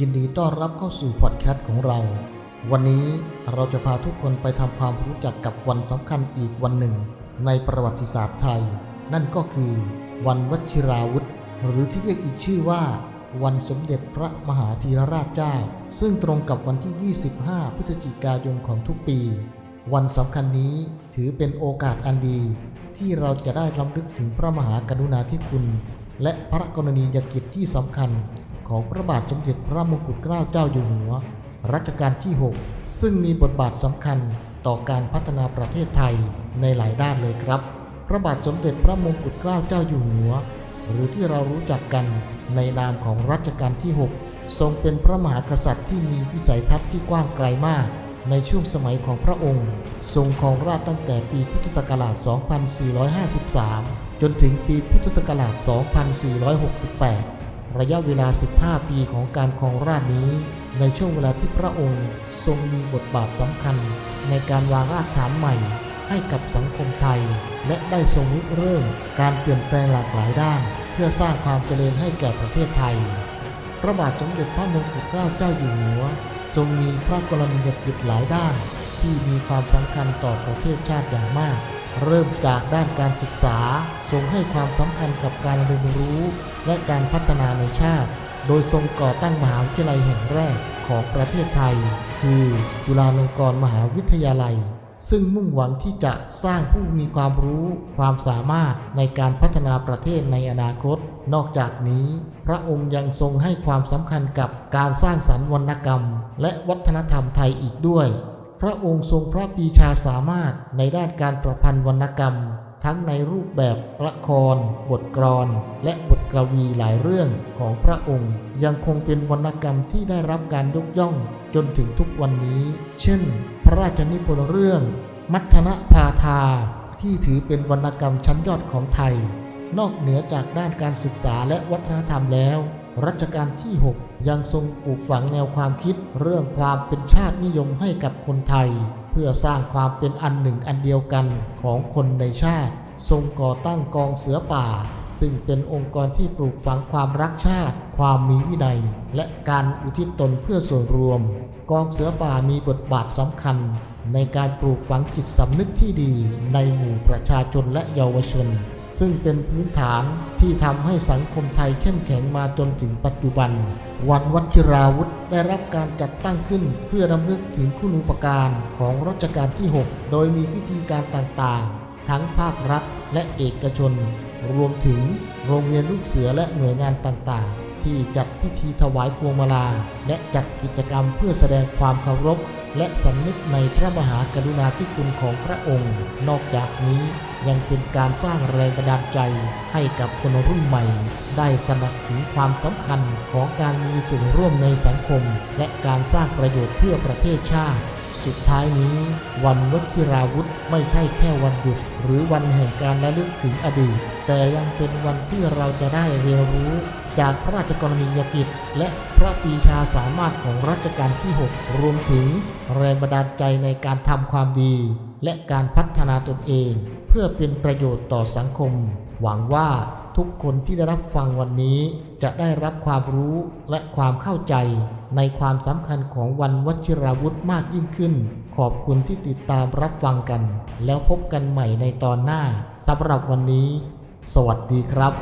ยินดีต้อนรับเข้าสู่พอดแคสต์ของเรา วันนี้เราจะพาทุกคนไปทำความรู้จักกับวันสำคัญอีกวันหนึ่ง ในประวัติศาสตร์ไทย นั่นก็คือวันวชิราวุธ หรือที่เรียกอีกชื่อว่า วันสมเด็จพระมหาธีรราชเจ้า ซึ่งตรงกับวันที่ 25 พฤศจิกายนของทุกปี วันสำคัญนี้ถือเป็นโอกาสอันดี ที่เราจะได้รำลึกถึงพระมหากรุณาธิคุณ และพระกรณียกิจที่สำคัญ ของพระบาทสมเด็จพระมงกุฎเกล้าเจ้าอยู่หัว รัชกาลที่ 6 ซึ่งมีบทบาทสำคัญต่อการพัฒนาประเทศไทยในหลายด้านเลยครับ พระบาทสมเด็จพระมงกุฎเกล้าเจ้าอยู่หัว หรือที่เรารู้จักกันในนามของรัชกาลที่ 6 ทรงเป็นพระมหากษัตริย์ที่มีวิสัยทัศน์ที่กว้างไกลมาก ในช่วงสมัยของพระองค์ ทรงครองราชย์ตั้งแต่ปีพุทธศักราช 2453 จนถึงปีพุทธศักราช 2468 ระยะเวลา 15 ปีของการครองราชนี้ ในช่วงเวลาที่พระองค์ทรงมีบทบาทสำคัญ ในการวางรากฐานใหม่ ให้กับสังคมไทย และได้ทรงเริ่มการเปลี่ยนแปลงหลากหลายด้าน เพื่อสร้างความเจริญให้แก่ประเทศไทย พระบาทสมเด็จพระมงกุฎเกล้าเจ้าอยู่หัว ทรงมีพระกรณียกิจหลายด้าน ที่มีความสำคัญต่อประเทศชาติอย่างมาก เริ่มจากด้านการศึกษาทรงให้ความสำคัญกับการเรียนรู้ และการพัฒนาในชาติ โดยทรงก่อตั้งมหาวิทยาลัยแห่งแรกของประเทศไทย คือจุฬาลงกรณ์มหาวิทยาลัย ซึ่งมุ่งหวังที่จะสร้างผู้มีความรู้ ความสามารถในการพัฒนาประเทศในอนาคต นอกจากนี้ พระองค์ยังทรงให้ความสำคัญกับการสร้างสรรค์วรรณกรรม และวัฒนธรรมไทยอีกด้วย พระองค์ทรงพระปีชาสามารถในด้านการประพันธ์วรรณกรรม ทั้งในรูปแบบละคร บทกลอน และบทกวีหลายเรื่องของพระองค์ ยังคงเป็นวรรณกรรมที่ได้รับการยกย่องจนถึงทุกวันนี้ เช่น พระราชนิพนธ์เรื่อง มัทนพาทาที่ถือเป็นวรรณกรรมชั้นยอดของไทย นอกเหนือจากด้านการศึกษาและวัฒนธรรมแล้ว รัชกาลที่ 6 ยังทรงปลูกฝังแนวความคิดเรื่องความเป็นชาตินิยมให้กับคนไทย พื่อสร้างความเป็นอันหนึ่งอันเดียวกันของคนในชาติ ทรงก่อตั้งกองเสือป่า ซึ่งเป็นองค์กรที่ปลูกฝังความรักชาติ ความมีวินัย และการอุทิศตนเพื่อส่วนรวม กองเสือป่ามีบทบาทสำคัญ ในการปลูกฝังจิตสำนึกที่ดีในหมู่ประชาชนและเยาวชน ซึ่งเป็นพื้นฐานที่ทำให้สังคมไทยเข้มแข็งมาจนถึงปัจจุบัน วันวัชิราวุธได้รับการจัดตั้งขึ้นเพื่อรำลึกถึงคุณูปการของรัชกาลที่ 6 โดยมีพิธีการต่างๆ ทั้งภาครัฐและเอกชน รวมถึงโรงเรียนลูกเสือและหน่วยงานต่างๆ ที่จัดพิธีถวายพวงมาลา และจัดกิจกรรมเพื่อแสดงความเคารพ และสำนึกในพระมหากรุณาธิคุณของพระองค์ นอกจากนี้ยังเป็นการสร้างแรงบันดาลใจให้กับคนรุ่นใหม่ ได้ตระหนักถึงความสำคัญของการมีส่วนร่วมในสังคม และการสร้างประโยชน์เพื่อประเทศชาติ สุดท้ายนี้ วันวชิราวุธไม่ใช่แค่วันหยุด หรือวันแห่งการระลึกถึงอดีต แต่ยังเป็นวันที่เราจะได้เรียนรู้ จากพระราชกรณียกิจ และพระปีชาสามารถของรัชกาลที่ 6 รวมถึงแรงบันดาลใจในการทำความดี และการพัฒนาตนเอง เพื่อเป็นประโยชน์ต่อสังคม หวังว่าทุกคนที่ได้รับฟังวันนี้จะได้รับความรู้และความเข้าใจ ในความสำคัญของวันวชิราวุธมากยิ่งขึ้น ขอบคุณที่ติดตามรับฟังกัน แล้วพบกันใหม่ในตอนหน้าสำหรับวันนี้ สวัสดีครับ